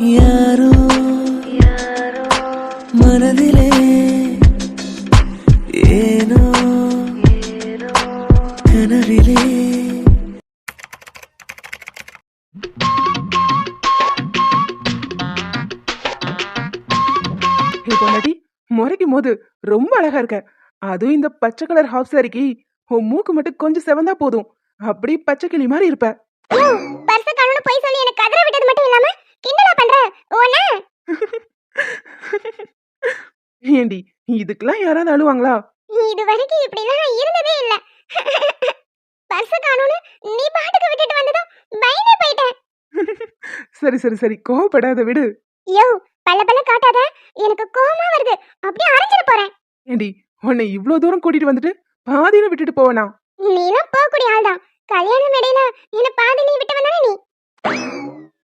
யாரோ மனதிலே ஏனோ கனவிலே. பொண்டாட்டி முறைக்கும் போது ரொம்ப அழகா இருக்க. அதுவும் இந்த பச்சை கலர் ஹாஃப் சாரிக்கு உன் மூக்கு மட்டும் கொஞ்சம் செவந்தா போதும். அப்படி பச்சை கிளி மாதிரி இருப்ப. போய் சொல்லி எனக்கு கதற விட்டது கிண்டலா பண்ற? ஓன ஏண்டி இதுக்கெல்லாம் யாராவது அழுவாங்களா? இது வரைக்கும் இப்படிலாம் இருந்ததே இல்ல. பர்ச காணும்னு நீ பாட்டுக்கு விட்டுட்டு வந்ததும் பயந்தே போயிட்டேன். சரி சரி சரி கோவப்படாத விடு. யோ பல்ல பல்ல காட்டாத. எனக்கு கோவமா வருது. அப்படியே அரைஞ்சிட போறேன். ஏண்டி உன்னை இவ்ளோ தூரம் கூட்டிட்டு வந்துட்டு பாதியில விட்டுட்டு போவனா? நீலாம் போகக்கூடிய ஆள்தான். கல்யாணம் இடையில என்ன பாதிலே விட்டு வந்தானே நீ.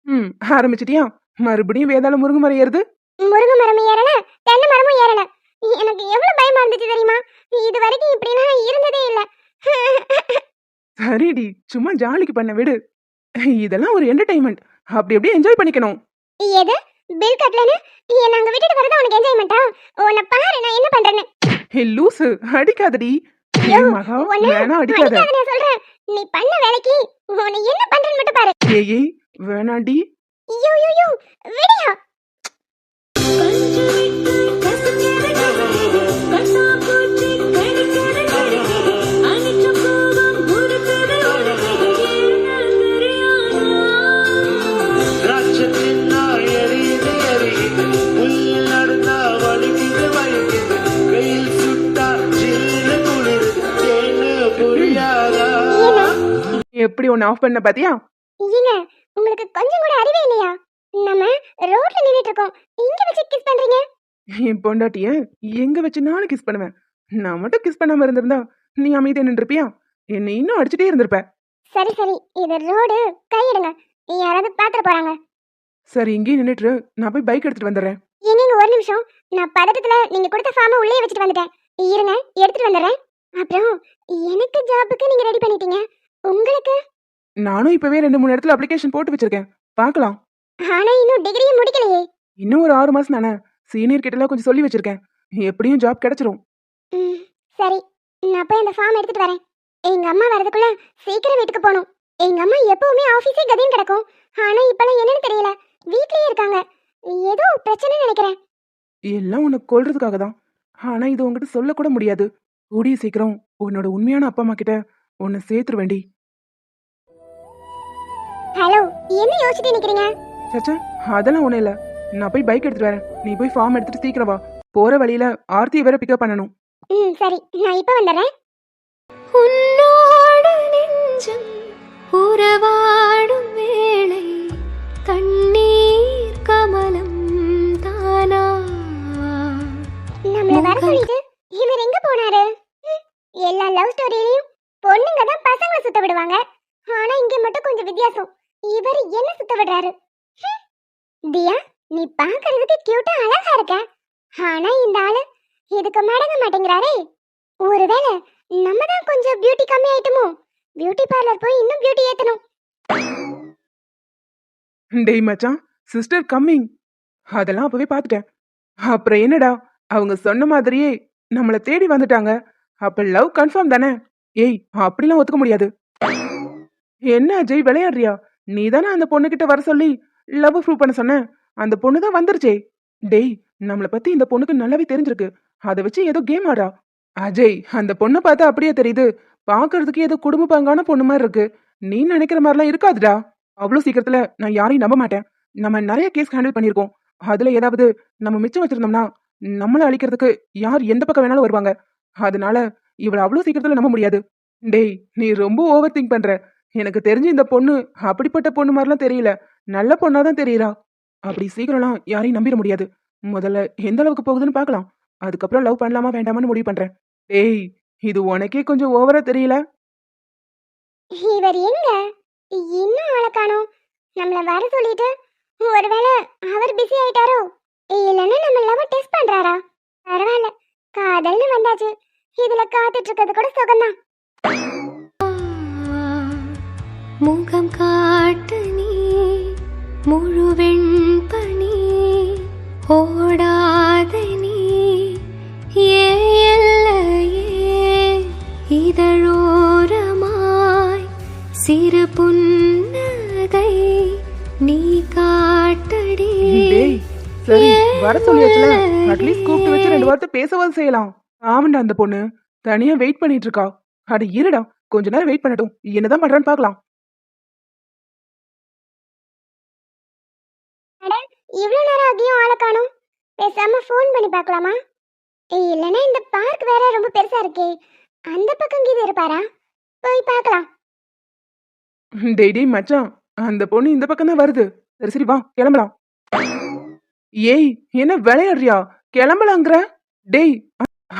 ம் ஆரம்பிச்சிட்டியா? மறுபடியும் வேதாள முருங்கை மரம் ஏறுது? முருங்கை மரமும் ஏறல தென்னை மரமும் ஏறல. எனக்கு எவ்வளவு பயமா இருந்துச்சு தெரியுமா? இது வரைக்கும் இப்படிலாம் இருந்ததே இல்ல. சரிடி சும்மா ஜாலிக்கு பண்ண விடு. இதெல்லாம் ஒரு என்டர்டைன்மெண்ட் அப்படி அப்படியே என்ஜாய் பண்ணிக்கணும். எது? பில் கட்டலன்னு? என்ன அங்க விட்டுட்டு வரது உனக்கு என்ஜாய்மெண்டா உன்னை பாரு நான் என்ன பண்றேன்னு. ஹே லூசு அடிக்காதடி. மகா வேணா அடிக்காத. நீ பண்ண வேலைக்கு உன்னை என்ன பண்றேன்னு மட்டும் பாரு. ஏய் யோ விடியா. எப்படி ஒன்னு ஆஃப் பண்ண பாத்தியா? ஏங்க உங்களுக்கு கொஞ்சம் கூட அறிவே இல்லையா? நம்ம ரோட்ல நின்னுட்டு இருக்கோம். இங்க வச்சு கிஸ் பண்றீங்க? என் பொண்டாட்டிய எங்க வச்சு நானும் கிஸ் பண்ணுவேன். நான் மட்டும் கிஸ் பண்ணாம இருந்திருந்தா நீ அமைதியா நின்றுப்பியா என்னை இன்னும் அடிச்சுட்டே இருந்திருப்ப. சரி சரி. இது ரோடு கையிடுங்க. யாராவது பாத்துட்டு போறாங்க. சரி இங்கேயே நின்னுட்டு நான் போய் பைக் எடுத்துட்டு வந்துடுறேன். என்னங்க ஒரு நிமிஷம். நான் பதட்டத்துல நீங்க கொடுத்த ஃபார்மை உள்ளே வச்சுட்டு வந்துட்டேன். இருங்க எடுத்துட்டு வந்துடுறேன். அப்புறம் எனக்கு ஜாபுக்கு நீங்க ரெடி பண்ணிட்டீங்க. உங்களுக்கு? நானும் இப்பவே ரெண்டு மூணு இடத்துல அப்ளிகேஷன் போட்டு வச்சிருக்கேன். பார்க்கலாம். ஆனா இன்னும் டிகிரியும் முடிக்கலையே. இன்னும் ஒரு ஆறு மாசம் தானே? சீனியர் கிட்ட எல்லாம் கொஞ்சம் சொல்லி வச்சிருக்கேன். எப்படியும் ஜாப் கிடைச்சிரும். ம், சரி. நான் போய் அந்த ஃபார்ம் எடுத்துட்டு வரேன். எங்க அம்மா வரதுக்குள்ள சீக்கிரம் வீட்டுக்கு போகணும். எங்க அம்மா எப்பவுமே ஆபீஸே கதின்னு கிடக்கும். ஆனா இப்பெல்லாம் என்னன்னு தெரியல. வீட்லயே இருக்காங்க. ஏதோ பிரச்சனை நினைக்கிறேன். எல்லாம் உனக்கு கொல்றதுக்காக தான். ஆனா இது உன்கிட்ட சொல்லக்கூட முடியாது. கூடிய சீக்கிரம் உன்னோட உண்மையான அப்பா அம்மா கிட்ட உன்னை சேர்த்துருவேண்டி என்ன யோசிச்சுட்டு நிக்கிறீங்க? சச்சா அதெல்லாம் ஒண்ணும் இல்ல. நான் போய் பைக் எடுத்துட்டு வரேன். நீ போய் ஃபார்ம் எடுத்துட்டு சீக்கிரம் வா. போற வழியில ஆர்த்தியை வேற பிக்கப் பண்ணணும். ம் சரி. நான் இப்ப வந்துடுறேன். உன்னோடு நெஞ்சம் உறவாடும் வேளை கண்ணீர் கமலம் தானா? நம்மள வர சொல்லிட்டு இவர் எங்க போனாரு? ம், எல்லா லவ் ஸ்டோரியிலயும் பொண்ணுங்க தான் பசங்களை சுத்த விடுவாங்க. ஆனா இங்க மட்டும் கொஞ்சம் வித்தியாசம். இவர் என்ன சுத்த விடுறாரு தியா நீ பாக்குறதுக்கு கியூட்டா அழகா இருக்க. ஆனா இந்த ஆளு இதுக்கு மடங்க மாட்டேங்கிறாரே? ஒருவேளை நம்ம தான் கொஞ்சம் பியூட்டி கம்மி ஆயிட்டுமோ பியூட்டி பார்லர் போய் இன்னும் பியூட்டி ஏத்தணும். டேய் மச்சான் சிஸ்டர் கம்மிங் அதெல்லாம் அப்பவே பார்த்துட்டேன் அப்புறம் என்னடா அவங்க சொன்ன மாதிரியே நம்மளை தேடி வந்துட்டாங்க. அப்ப லவ் கன்ஃபார்ம் தானே? ஏய் அப்படிலாம் ஒத்துக்க முடியாது. என்ன அஜய் விளையாடுறியா? நீ தானே அந்த பொண்ணுகிட்ட வர சொல்லி லவ் ப்ரூவ் பண்ண சொன்ன? அந்த பொண்ணு தான் வந்துருச்சே. டேய் நம்மளை பத்தி இந்த பொண்ணுக்கு நல்லாவே தெரிஞ்சிருக்கு. அதை வச்சு ஏதோ கேம் ஆடா அஜய் அந்த பொண்ணை பார்த்தா அப்படியே தெரியுது. பார்க்கறதுக்கு ஏதோ குடும்ப பங்கான பொண்ணு மாதிரி இருக்கு. நீ நினைக்கிற மாதிரிலாம் இருக்காதுடா. அவ்வளோ சீக்கிரத்துல நான் யாரையும் நம்ப மாட்டேன். நம்ம நிறைய கேஸ் ஹேண்டில் பண்ணியிருக்கோம். அதுல ஏதாவது நம்ம மிச்சம் வச்சிருந்தோம்னா நம்மளை அழிக்கிறதுக்கு யார் எந்த பக்கம் வேணாலும் வருவாங்க. அதனால இவளை அவ்வளோ சீக்கிரத்துல நம்ப முடியாது. டேய் நீ ரொம்ப ஓவர் திங்க் பண்ற. எனக்கு தெரிஞ்சு இந்த பொண்ணு அப்படிப்பட்ட பொண்ணு மாதிரிலாம் தெரியல. நல்ல பொண்ணா தான் தெரியுறா. அப்படி சீக்கிரம்லாம் யாரையும் நம்பிட முடியாது. முதல்ல எந்த அளவுக்கு போகுதுன்னு பார்க்கலாம். அதுக்கப்புறம் லவ் பண்ணலாமா வேண்டாமான்னு முடிவு பண்றேன். டேய் இது உனக்கே கொஞ்சம் ஓவரா தெரியல. இவர் எங்க? இன்னும் ஆளை காணோம். நம்மள வர சொல்லிட்டு ஒருவேளை அவர் பிஸி ஆயிட்டாரோ? இல்லைன்னா நம்ம லவ் டெஸ்ட் பண்றாரா? பரவாயில்ல. காதல்னு வந்தாச்சு. இதுல காத்துட்டு இருக்கிறது கூட சுகம்தான். முகம் காட்டு நீ முழுவெண் பணி ஓடாத நீ. ஏல்லையே இதழோரமாய் சிறு புன்னகை நீ காட்டடி. சரி வர சொல்லியாச்சுல? அட்லீஸ்ட் கூப்பிட்டு வச்சு ரெண்டு வார்த்தை பேசவும் செய்யலாம். ஆமாண்டா அந்த பொண்ணு. தனியா வெயிட் பண்ணிட்டு இருக்கா. அட இருடா கொஞ்ச நேரம் வெயிட் பண்ணட்டும். என்னதான் பண்றான்னு பார்க்கலாம். இவ்வளோ நேரம் ஆகியும் ஆளை காணும். பேசாம ஃபோன் பண்ணி பார்க்கலாமா? ஏய், இல்லைன்னா இந்த பார்க் வேற ரொம்ப பெருசா இருக்கே. அந்த பக்கம் கீது இருப்பாரா? போய் பார்க்கலாம். டேய் டேய் மச்சான் அந்த பொண்ணு இந்த பக்கம் தான் வருது. சரி சரி வா கிளம்பலாம். ஏய் என்ன விளையாடுறியா? கிளம்பலாங்கிற டேய்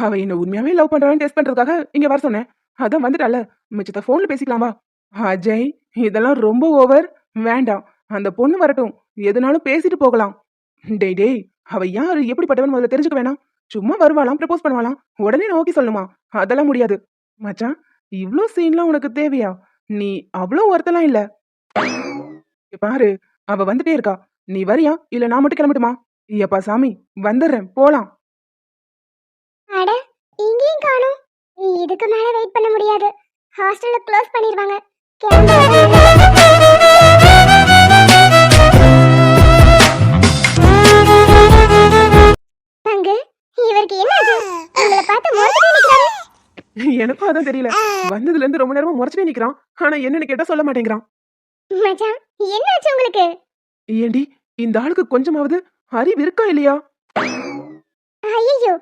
அவ என்ன உண்மையாவே லவ் பண்றான்னு டெஸ்ட் பண்றதுக்காக இங்க வர சொன்னேன். அதான் வந்துட்டால. மிச்சத்தை போன்ல பேசிக்கலாம் வா. அஜய் இதெல்லாம் ரொம்ப ஓவர் வேண்டாம். அந்த பொண்ணு வரட்டும். எதுனாலும் பேசிட்டு போகலாம். டேய் டேய் அவ யாரு? எப்படிப்பட்டவன்? முதல்ல தெரிஞ்சுக்க வேணாம். சும்மா வருவாளாம் ப்ரப்போஸ் பண்ணுவாளாம். உடனே நோக்கி ஓகே சொல்லுமா. அதெல்லாம் முடியாது. மச்சான் இவ்ளோ சீன்லாம் உனக்கு தேவையா? நீ அவ்வளோ ஒருத்தலாம் இல்ல. பாரு அவ வந்துட்டே இருக்கா. நீ வரியா? இல்ல நான் மட்டும் கிளம்பட்டுமா? ஐயப்பா சாமி வந்துடுறேன். போலாம். அட இங்கேயும் காணும். இதுக்கு மேல வெயிட் பண்ண முடியாது. ஹாஸ்டல்ல க்ளோஸ் பண்ணிடுவாங்க அதான் தெரியல. வந்ததுல இருந்து ரொம்ப நேரமா முறைச்சிட்டே நிக்கிறான். ஆனா என்னன்னு கேட்டா சொல்ல மாட்டேங்கிறான். மச்சான் என்னாச்சு உங்களுக்கு? ஏண்டி இந்த ஆளுக்கு கொஞ்சமாவது அறிவு இருக்கா இல்லையா? ஐயோ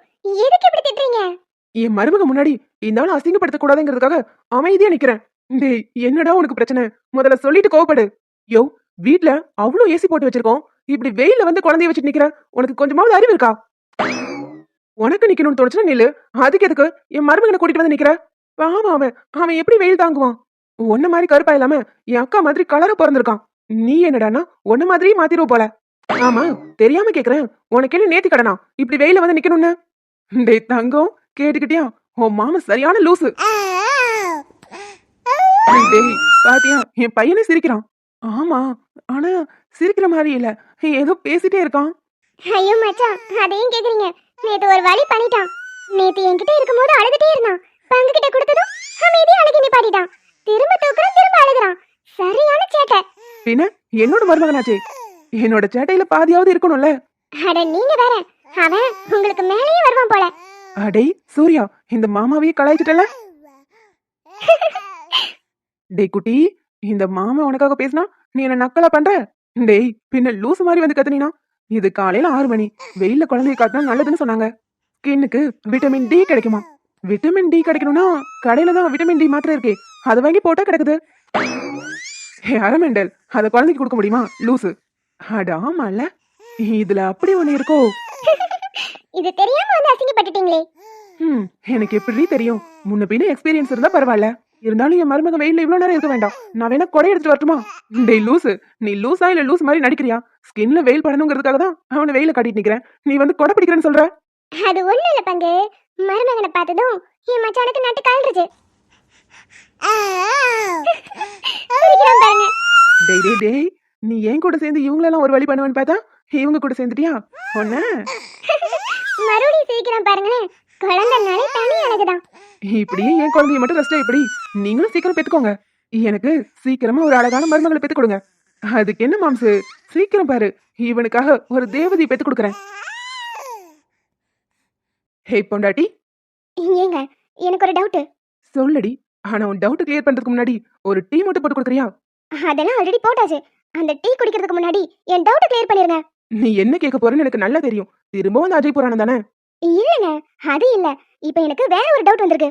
எதுக்கு இப்படி திட்டுறீங்க? என் மருமக முன்னாடி இந்த ஆளை அசிங்கப்படுத்த கூடாதுங்கிறதுக்காக அமைதியா நிக்கிறேன். டேய் என்னடா உனக்கு பிரச்சனை? முதல்ல சொல்லிட்டு கோவப்படு. யோ வீட்ல அவ்வளவு ஏசி போட்டு வச்சிருக்கோம். இப்படி வெயில்ல வந்து குழந்தைய வச்சுட்டு நிக்கிற உனக்கு கொஞ்சமாவது அறிவு இருக்கா? உனக்கு நிக்கணும்னு தோணுச்சுன்னா நில்லு. அதுக்கு எதுக்கு என் மருமகனை கூட்டிட்டு வந்து நிக்கிற? பாவம் அவன். அவன் எப்படி வெயில் தாங்குவான்? உன்ன மாதிரி கருப்பா இல்லாம என் அக்கா மாதிரி கலர பிறந்திருக்கான். நீ என்னடானா உன்ன மாதிரியே மாத்திருவ போல. ஆமா தெரியாம கேக்குறேன். உனக்கு என்ன நேத்தி கடனா? இப்படி வெயில வந்து நிக்கணும்னு? டேய் தங்கம் கேட்டுக்கிட்டியா? உன் மாமா சரியான லூசு. டேய் பாத்தியா? என் பையனே சிரிக்கிறான். ஆமா ஆனா சிரிக்கிற மாதிரி இல்ல. ஏதோ பேசிட்டே இருக்கான். ஐயோ மச்சான் அதையும் கேக்குறீங்க. நேத்து ஒரு வழி பண்ணிட்டான். நேத்து என்கிட்ட இருக்கும்போது அழுதுட்டே இருந்தான். பங்கு கிட்ட கொடுத்ததும் அமைதியா அழுகி நிப்பாட்டிட்டான். திரும்ப தூக்குறான் திரும்ப அழுகுறான். சரியான சேட்டை. பின்ன என்னோட மருமகனாச்சே. என்னோட சேட்டையில பாதியாவது இருக்கணும்ல. அட நீங்க வேற. அவன் உங்களுக்கு மேலேயே வருவான் போல. அடேய் சூர்யா இந்த மாமாவையே கலாய்ச்சிட்டல? டேய் குட்டி இந்த மாமா உனக்காக பேசினா நீ என்ன நக்கலா பண்ற? டேய் பின்ன லூசு மாதிரி வந்து கத்துனீனா? இது காலையில ஆறு மணி. வெயில்ல குழந்தைய காட்டினா நல்லதுன்னு சொன்னாங்க. ஸ்கின்னுக்கு விட்டமின் டி கிடைக்குமா? விட்டமின் டி கிடைக்கணும்னா கடையில தான் விட்டமின் டி மாத்திரை இருக்கே. அதை வாங்கி போட்டா கிடைக்குது. ஹே அரமெண்டல் அதை குழந்தைக்கு கொடுக்க முடியுமா? லூசு. அட ஆமால இதுல அப்படி ஒண்ணு இருக்கோ? இது தெரியாம வந்து அசிங்கப்பட்டுட்டீங்களே. ம் எனக்கு எப்படி தெரியும்? முன்ன பின்ன எக்ஸ்பீரியன்ஸ் இருந்தா பரவாயில்ல. இருந்தாலும் என் மருமக வெயில்ல இவ்வளவு நேரம் இருக்க வேண்டாம். நான் வேணா கொடை எடுத்துட்டு வரட்டுமா? டேய் லூசு. நீ லூசா இல்ல லூஸ் மாதிரி நடிக்கிறியா? ஸ்கின்ல வெயில் படணுங்கிறதுக்காக தான் அவனை வெயில காட்டிட்டு நிக்கிறேன். நீ வந்து கொடை பிடிக்கிறேன்னு சொல்ற? அது ஒண்ணு இல்ல பங்கு மருமகனை பார்த்ததும் என் மச்சானுக்கு நட்டு கலண்டுருச்சு. சிரிக்கிறான் பாருங்க. டேய் டேய் டேய் நீ ஏன் கூட சேர்ந்து இவங்களெல்லாம் ஒரு வழி பண்ணுவேன்னு பார்த்தா? இவங்க கூட சேர்ந்துட்டியா? ஒன்ன மறுபடியும் சிரிக்கிறான் பாருங்களேன் குழந்தைனாலே தனி அழகுதான். இப்படியே என் குழந்தைய மட்டும் ரெஸ்டா இப்படி நீங்களும் சீக்கிரம் பெத்துக்கோங்க. எனக்கு சீக்கிரமா ஒரு அழகான மருமகளை பெத்து கொடுங்க. அதுக்கு என்ன மாம்சு? சீக்கிரம் பாரு. இவனுக்காக ஒரு தேவதை பெத்து கொடுக்குறேன். ஹே பொண்டாட்டி. ஏங்க எனக்கு ஒரு டவுட் சொல்லடி. ஆனா உன் டவுட் கிளியர் பண்றதுக்கு முன்னாடி ஒரு டீ மட்டும் போட்டு கொடுக்குறியா? அதெல்லாம் ஆல்ரெடி போட்டாச்சு. அந்த டீ குடிக்கிறதுக்கு முன்னாடி என் டவுட் கிளியர் பண்ணிருங்க. நீ என்ன கேட்க போறேன்னு எனக்கு நல்லா தெரியும். திரும்பவும் அந்த அஜய் புராணம் தானே? இல்லங்க அது இல்ல. இப்போ எனக்கு வேற ஒரு டவுட் வந்திருக்கு.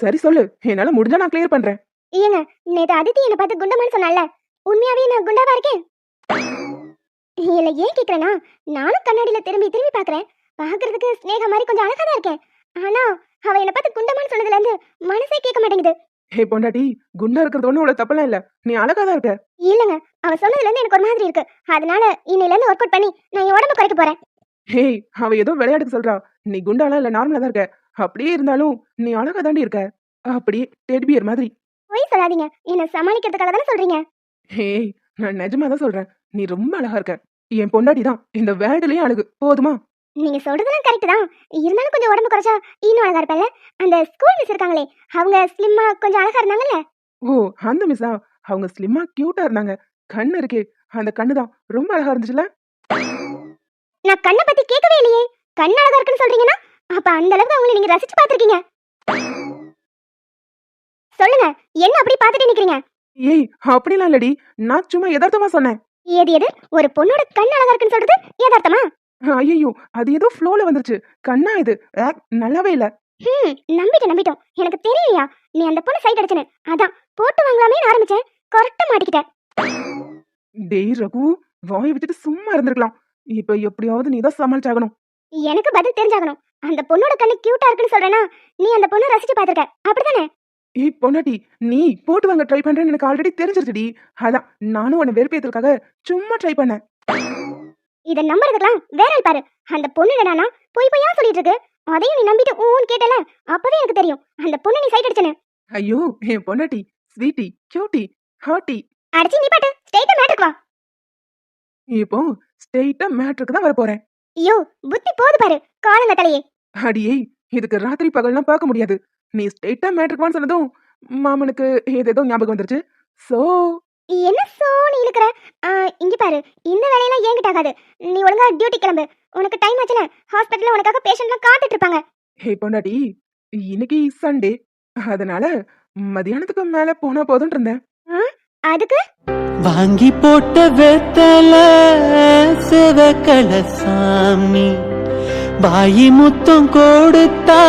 சரி சொல்லு. என்னால முடிஞ்சா நான் கிளியர் பண்றேன். ஏங்க நேத்து அதித்தி என்ன பார்த்து குண்டமான்னு சொன்னால உண்மையாவே நான் குண்டாவா இருக்கேன்? இல்ல ஏன் கேக்குறேன்னா நானும் கண்ணாடியில திரும்பி திரும்பி பாக்குறேன் பாக்குறதுக்கு ஸ்னேகா மாதிரி கொஞ்சம் அழகா தான் இருக்கேன் ஆனா அவ என்ன பார்த்து குண்டமான்னு சொன்னதுல இருந்து மனசே கேட்க மாட்டேங்குது. ஹே பொண்டாட்டி குண்டா இருக்கிறது ஒண்ணும் அவ்வளவு தப்பெல்லாம் இல்ல. நீ அழகா தான் இருக்க. இல்லங்க அவ சொன்னதுல இருந்து எனக்கு ஒரு மாதிரி இருக்கு. அதனால இன்னையில இருந்து ஒர்க் அவுட் பண்ணி நான் என் உடம்பு குறைக்க போறேன். ஹேய் அவ ஏதோ விளையாட்டுக்கு சொல்றா. நீ குண்டாலாம் இல்ல நார்மலா தான் இருக்க. அப்படியே இருந்தாலும் நீ அழகா தாண்டி இருக்க. அப்படியே டெட்பியர் மாதிரி. பொய் சொல்லாதீங்க. என்ன சமாளிக்கிறதுக்காக தானே சொல்றீங்க. ஹேய் நான் நிஜமா தான் சொல்றேன். நீ ரொம்ப அழகா இருக்க. என் பொண்டாட்டி தான் இந்த வேர்டுலயே அழகு. போதுமா? நீங்க சொல்றதெல்லாம் கரெக்ட் தான். இருந்தாலும் கொஞ்சம் உடம்பு குறைச்சா இன்னும் அழகா இருப்பேன்ல? அந்த ஸ்கூல் மிஸ் இருக்காங்களே அவங்க ஸ்லிம்மா கொஞ்சம் அழகா இருந்தாங்கல்ல? ஓ அந்த மிஸ்ஸா அவங்க ஸ்லிம்மா கியூட்டா இருந்தாங்க. கண் இருக்கே அந்த கண்ணு தான். ரொம்ப அழகா இருந்துச்சுல? நான் கண்ணை பத்தி கேட்கவே இல்லையே. கண் அழகா இருக்குன்னு சொல்றீங்கன்னா அப்ப அந்த அளவுக்கு அவங்களை நீங்க ரசிச்சு பார்த்திருக்கீங்க. சொல்லுங்க என்ன அப்படி பார்த்துட்டு நிக்கிறீங்க? ஏய் அப்படிலாம் இல்லடி. நான் சும்மா யதார்த்தமா சொன்னேன். ஏது எது ஒரு பொண்ணோட கண் அழகா இருக்குன்னு சொல்றது யதார்த்தமா? ஐயோ அது ஏதோ ஃப்ளோல வந்துருச்சு. கண்ணா இது. நல்லாவே இல்ல. ம் நம்பிட்டோம் நம்பிட்டோம். எனக்கு தெரியலையா? நீ அந்த பொண்ணு சைட் அடிச்சனு அதான் போட்டு வாங்கலாமே ஆரம்பிச்சேன். கரெக்டா மாட்டிக்கிட்ட டேய் ரகு வாயை விட்டுட்டு சும்மா இருந்திருக்கலாம். இப்ப எப்படியாவது நீ தான் சமாளிச்சாகணும். எனக்கு பதில் தெரிஞ்சாகணும். அந்த பொண்ணோட கண்ணு கியூட்டா இருக்குன்னு சொல்றேன்னா நீ அந்த பொண்ணை ரசிச்சு பார்த்திருக்க. அப்படிதானே ஏய் பொண்டாட்டி நீ போட்டு வாங்க ட்ரை பண்றேன்னு எனக்கு ஆல்ரெடி தெரிஞ்சிருச்சுடி. அதான் நானும் உன்னை வெறுப்பேத்துறதுக்காக சும்மா ட்ரை பண்ணேன். இதை நம்புறதுக்கெல்லாம் வேற ஆள் பாரு. அந்த பொண்ணு என்னடானா பொய் பொய்யா சொல்லிட்டு இருக்கு அதையும் நீ நம்பிட்டு ஊன்னு கேட்டல? அப்பவே எனக்கு தெரியும். அந்த பொண்ணு நீ சைட் அடிச்சனு ஐயோ என் பொண்டாட்டி ஸ்வீட்டி கியூட்டி ஹாட்டி அடிச்சு நீ பாட்டு ஸ்ட்ரைட்டா மேட்ருக்கு வா. இப்போ ஸ்ட்ரெயிட்டா மேட்ருக்கு தான் வர போறேன் ஐயோ புத்தி போது பாரு காலங்க தலையே அடியே இதுக்கு ராத்திரி பகல்லாம் பார்க்க முடியாது. நீ ஸ்ட்ரெயிட்டா மேட்ருக்குவான்னு சொன்னதும் மாமனுக்கு ஏதேதோ ஞாபகம் வந்துருச்சு. சோ என்ன சோனி இழுக்கிற? ஆ, இங்க பாரு. இந்த வேலையெல்லாம் என்கிட்ட ஆகாது. நீ ஒழுங்கா டியூட்டி கிளம்பு. உனக்கு டைம் ஆச்சுல? ஹாஸ்பிட்டல்ல உனக்காக பேஷண்ட்லாம் காத்துட்டு இருப்பாங்க. ஹே பொண்டாட்டி. இன்னைக்கு சண்டே அதனால மதியானத்துக்கு மேல போனா போதும்னு இருந்தேன். அதுக்கு? வாங்கி போட்ட வெத்தல செவக்கல சாமி. வாயி முத்தம் கொடுத்தா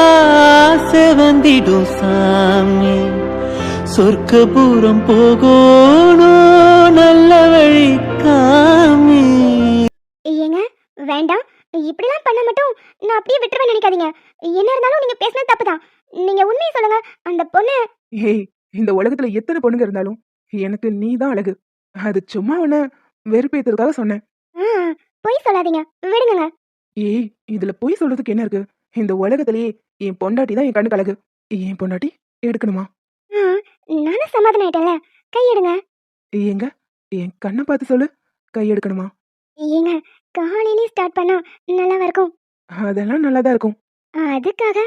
செவந்திடும் சாமி. சொர்க்கபுரம் போகணும் நல்ல வழி காமி. ஏங்க வேண்டாம். இப்படிலாம் பண்ண மட்டும் நான் அப்படியே விட்டுருவேன் நினைக்காதீங்க. என்ன இருந்தாலும் நீங்க பேசுனது தப்புதான். நீங்க உண்மையை சொல்லுங்க. அந்த பொண்ணு ஏய் இந்த உலகத்துல எத்தனை பொண்ணுங்க இருந்தாலும் எனக்கு நீ தான் அழகு. அது சும்மா உன்னை வெறுப்பேத்துறதுக்காக சொன்னேன். ஆ, பொய் சொல்லாதீங்க. விடுங்க ஏய் இதுல போய் சொல்றதுக்கு என்ன இருக்கு? இந்த உலகத்திலேயே என் பொண்டாட்டி தான் என் கண்ணுக்கு அழகு. என் பொண்டாட்டி எடுக்கணுமா? ஆ, நானும் சமாதானம் ஆயிட்டேன்ல. கையெடுங்க. எங்க என் கண்ணை பார்த்து சொல்லு. கை எடுக்கணுமா ஏங்க காலையிலே ஸ்டார்ட் பண்ணா நல்லாவா இருக்கும்? அதெல்லாம் நல்லாதான் இருக்கும். அதுக்காக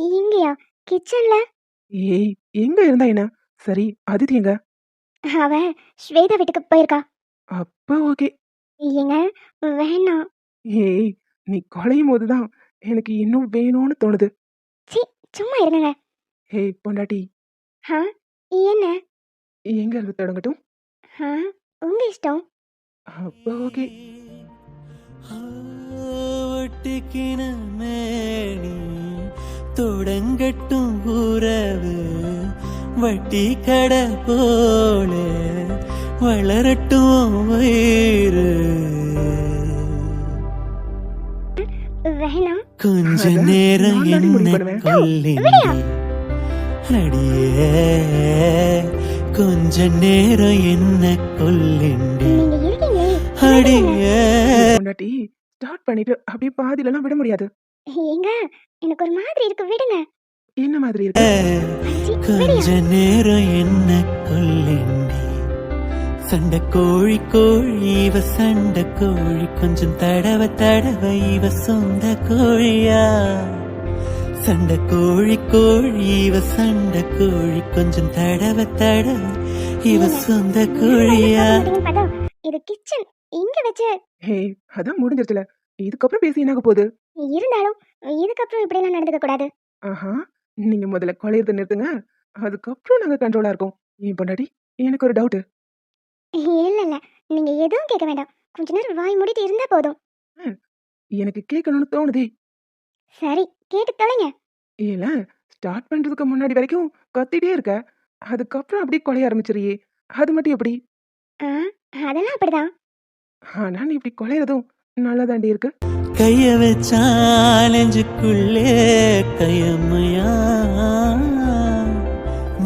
இங்கயா? கிச்சன்ல ஏய் எங்க இருந்தா என்ன? சரி அதித்தி எங்க? அவ ஸ்வேதா வீட்டுக்கு போயிருக்கா. அப்ப ஓகே. ஏங்க வேணாம். ஏய் நீ குலையும் போதுதான். எனக்கு இன்னும் வேணும்னு தோணுது. சும்மா இருங்க ஏய் பொண்டாட்டி. ஆ? என்ன? எங்க இருந்து தொடங்கட்டும்? உங்க இஷ்டம். அப்ப ஓகே. தொடங்கட்டும் உறவு வட்டி கடை போல வளரட்டும் வயிறு வேணாம். கொஞ்ச நேரம் என்ன பண்ணுவேன். அடியே கொஞ்ச நேரம் என்ன கொல்லிண்டி அடியே. பொண்டாட்டி ஸ்டார்ட் பண்ணிட்டு அப்படியே பாதியிலலாம் விட முடியாது. ஏங்க எனக்கு ஒரு மாதிரி இருக்கு விடுங்க. என்ன மாதிரி இருக்கு? கொஞ்ச நேரம் என்ன கொல்லிண்டி சண்டை கோழி கோழி இவ சண்டை கோழி. கொஞ்சம் தடவ தடவ இவ சொந்த கோழியா. சண்டை கோழி கோழி இவ சண்டை கோழி. கொஞ்சம் தடவ தடவ இவ சொந்த கோழியா? இது கிச்சன் இங்க வச்சு. ஹே அதான் முடிஞ்சிருச்சுல. இதுக்கப்புறம் பேசி என்னாக போகுது? இருந்தாலும் இதுக்கப்புறம் இப்படி எல்லாம் நடந்துக்க கூடாது. ஆஹா நீங்க முதல்ல குழையறத நிறுத்துங்க. அதுக்கப்புறம் நாங்க கண்ட்ரோலா இருக்கோம். ஏன் பொண்டாட்டி? எனக்கு ஒரு டவுட் இல்ல இல்ல. நீங்க எதுவும் கேட்க வேண்டாம். கொஞ்ச நேரம் வாய் மூடிட்டு இருந்தா போதும். எனக்கு கேட்கணும்னு தோணுதே. சரி. கேட்டு தொலைங்க ஏல ஸ்டார்ட் பண்றதுக்கு முன்னாடி வரைக்கும் கத்திட்டே இருக்க. அதுக்கப்புறம் அப்படியே கொலைய ஆரம்பிச்சிருயே. அது மட்டும் எப்படி? ஆ அதெல்லாம் அப்படிதான். ஆனா நீ இப்படி கொலையறதும் நல்லதாண்டி இருக்கு. கைய வச்சாலஞ்சுக்குள்ளே கையம்மையா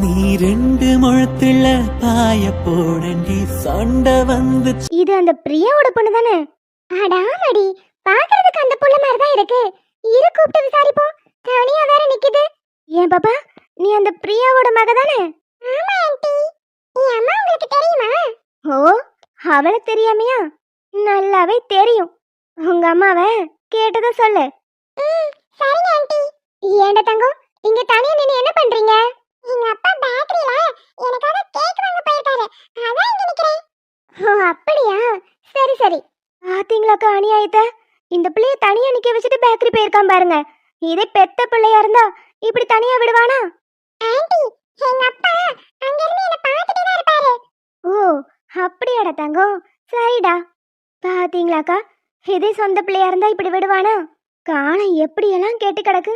நீ ரெண்டு முழத்துல பாய போடண்டி சண்டை வந்து இது அந்த பிரியாவோட பொண்ணு தானே அடாமடி பாக்குறதுக்கு அந்த பொண்ணு மாதிரி தான் இருக்கு. இரு கூப்பிட்டு விசாரிப்போம். தனியா வேற நிக்குது. ஏன் பாப்பா? நீ அந்த பிரியாவோட மக தானே ஆமா ஆண்டி. என் அம்மா உங்களுக்கு தெரியுமா? ஓ அவளை தெரியாமையா? நல்லாவே தெரியும். உங்க அம்மாவை கேட்டதை சொல்லு. சரிங்க ஆண்டி. ஏண்ட தங்கம் இங்க தனியா நின்னு என்ன பண்றீங்க? எங்க அப்பா பேக்கரியில எனக்காக கேக் வாங்க போயிருக்காரு. அதான் இங்க நிக்கிறேன். ஓ அப்படியா? சரி சரி. பாத்தீங்களாக்கா அநியாயத்தை? இந்த பிள்ளைய தனியா நிக்க வச்சுட்டு பேக்கரி போயிருக்கான் பாருங்க. இதே பெத்த பிள்ளையா இருந்தா இப்படி தனியா விடுவானா? ஆண்டி எங்க அப்பா அங்க இருந்து என்ன பார்த்துட்டே தான் இருப்பாரு. ஓ அப்படியாடா தங்கம். சரிடா. பாத்தீங்களாக்கா? இதே சொந்த பிள்ளையா இருந்தா இப்படி விடுவானா? காலம் எப்படியெல்லாம் கேட்டு கிடக்கு.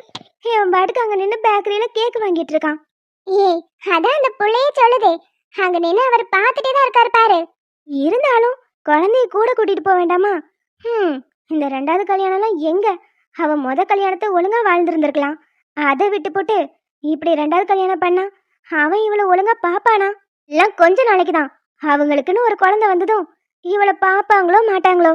இவன் பாட்டுக்கு அங்க நின்று பேக்கரியில கேக் வாங்கிட்டு இருக்கான். ஏய் அதான் அந்த புள்ளையே சொல்லுதே. அங்க நின்னு அவர் பார்த்துட்டே தான் இருக்காரு பாரு. இருந்தாலும் குழந்தைய கூட கூட்டிட்டு போக வேண்டாமா? ம் இந்த ரெண்டாவது கல்யாணம்லாம் எங்க? அவ மொத கல்யாணத்தை ஒழுங்கா வாழ்ந்திருந்திருக்கலாம். அதை விட்டு போட்டு இப்படி ரெண்டாவது கல்யாணம் பண்ணா அவன் இவளை ஒழுங்கா பாப்பானா? எல்லாம் கொஞ்ச நாளைக்கு தான் அவங்களுக்குன்னு ஒரு குழந்தை வந்ததும் இவளை பாப்பாங்களோ மாட்டாங்களோ?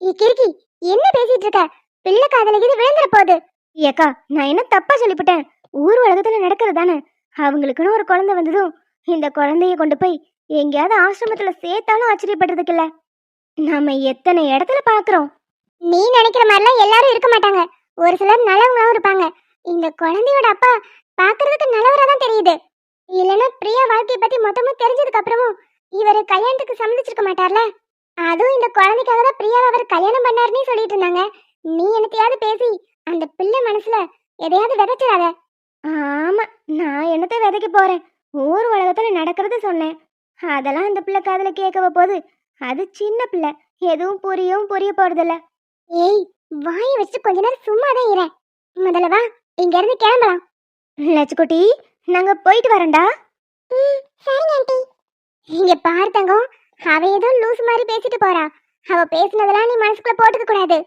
ஏ கிறுக்கி என்ன பேசிட்டு இருக்க? பிள்ளை காதல இது விழுந்துற போகுது ஏக்கா நான் என்ன தப்பா சொல்லிவிட்டேன் ஊர் உலகத்துல நடக்கிறது தானே. அவங்களுக்குன்னு ஒரு குழந்தை வந்ததும் இந்த குழந்தைய கொண்டு போய் எங்கேயாவது ஆசிரமத்துல சேர்த்தாலும் ஆச்சரியப்படுறதுக்கு இல்லை. நாம எத்தனை இடத்துல பாக்குறோம்? நீ நினைக்கிற மாதிரிலாம் எல்லாரும் இருக்க மாட்டாங்க. ஒரு சிலர் நல்லவங்களாவும் இருப்பாங்க. இந்த குழந்தையோட அப்பா பாக்குறதுக்கு நல்லவரா தான் தெரியுது. இல்லைன்னா பிரியா வாழ்க்கைய பத்தி மொத்தமா தெரிஞ்சதுக்கு அப்புறமும் இவர் கல்யாணத்துக்கு சம்மதிச்சிருக்க மாட்டார்ல? அதுவும் இந்த குழந்தைக்காக தான் பிரியாவை அவர் கல்யாணம் பண்ணாருன்னு சொல்லிட்டு இருந்தாங்க. நீ என்னத்தையாவது பேசி அந்த பிள்ளை மனசுல எதையாவது விதைச்சிடாத. ஆமா நான் என்னத்த விதைக்க போறேன்? ஊர் உலகத்துல நடக்கிறது சொன்னேன். அதெல்லாம் அந்த பிள்ளை காதல கேட்கவ போது அது சின்ன பிள்ளை. எதுவும் புரியவும் புரிய போறதில்ல. ஏய் வாயை வச்சுட்டு கொஞ்ச நேரம் சும்மா தான் இரு. முதல்ல வா இங்க இருந்து கிளம்பலாம் லட்சுக்குட்டி நாங்க போயிட்டு வரேன்டா சரிங்க ஆண்டி. இங்க பாரு தங்கம் அவ ஏதோ லூஸ் மாதிரி பேசிட்டு போறா. அவ பேசுனதெல்லாம் நீ மனசுக்குள்ள போட்டுக்க கூடாது.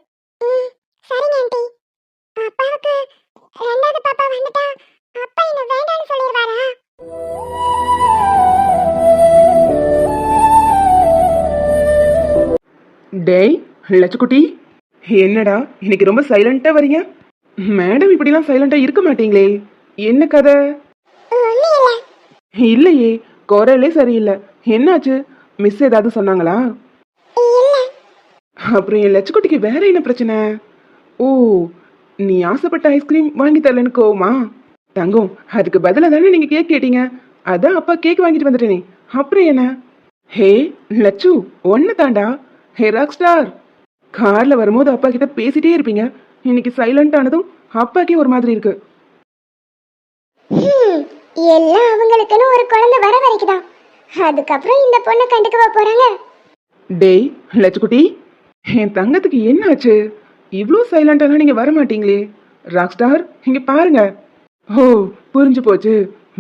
ம், சரிங்க ஆண்டி. அப்பாவுக்கு ரெண்டாவது பாப்பா வந்துட்டா. டேய் லட்சுக்குட்டி என்னடா இன்னைக்கு ரொம்ப சைலண்டா வரீங்க மேடம் இப்படிலாம் சைலண்டா இருக்க மாட்டீங்களே. என்ன கதை? இல்லையே குரலே சரியில்லை. என்னாச்சு? மிஸ் ஏதாவது சொன்னாங்களா? அப்புறம் என் லட்சுக்குட்டிக்கு வேற என்ன பிரச்சனை? ஓ நீ ஆசைப்பட்ட ஐஸ்கிரீம் வாங்கி தரலன்னு கோவமா தங்கம் அதுக்கு பதிலா தானே நீங்க கேக் கேட்டீங்க. அதான் அப்பா கேக் வாங்கிட்டு வந்துட்டேனே. அப்புறம் என்ன? ஹே லட்சு ஒன்னு தாண்டா. ஹே ராக் ஸ்டார் கார்ல வரும்போது அப்பா கிட்ட பேசிட்டே இருப்பீங்க. இன்னைக்கு சைலண்ட் ஆனதும் அப்பாக்கே ஒரு மாதிரி இருக்கு. எல்லாம் அவங்களுக்குன்னு ஒரு குழந்தை வர வரைக்குதான். அதுக்கப்புறம் இந்த பொண்ணை கண்டுக்கவா போறாங்க. டேய் லட்சுக்குட்டி என் தங்கத்துக்கு என்ன ஆச்சு இவ்வளோ சைலண்டாலாம் நீங்க வர மாட்டீங்களே ராக் ஸ்டார் இங்க பாருங்க. ஓ புரிஞ்சு போச்சு.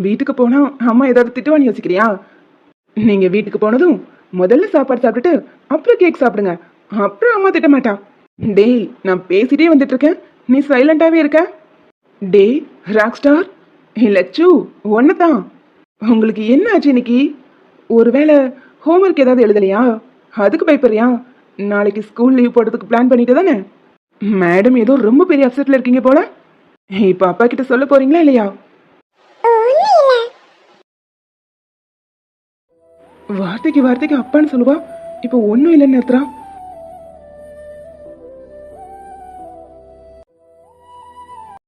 வீட்டுக்கு போனா அம்மா ஏதாவது திட்டுவான்னு யோசிக்கிறியா? நீங்க வீட்டுக்கு போனதும் முதல்ல சாப்பாடு சாப்பிட்டுட்டு அப்புறம் கேக் சாப்பிடுங்க. அப்புறம் அம்மா திட்ட மாட்டா. டேய் நான் பேசிட்டே வந்துட்டு இருக்கேன் நீ சைலண்டாவே இருக்க? டேய் ராக் ஸ்டார் லட்சு ஒன்னதான் உங்களுக்கு என்ன ஆச்சு இன்னைக்கு? ஒருவேளை ஹோம்ஒர்க் ஏதாவது எழுதலையா? அதுக்கு பயப்படுறியா? நாளைக்கு ஸ்கூல் லீவ் போடுறதுக்கு பிளான் பண்ணிட்டு தானே? மேடம் ஏதோ ரொம்ப பெரிய அப்செட்ல இருக்கீங்க போல. இப்போ அப்பா கிட்ட சொல்ல போறீங்களா இல்லையா? வார்த்தைக்கு வார்த்தைக்கு அப்பான்னு சொல்லுவா? இப்போ ஒன்றும் இல்லைன்னு நிறுத்துறான்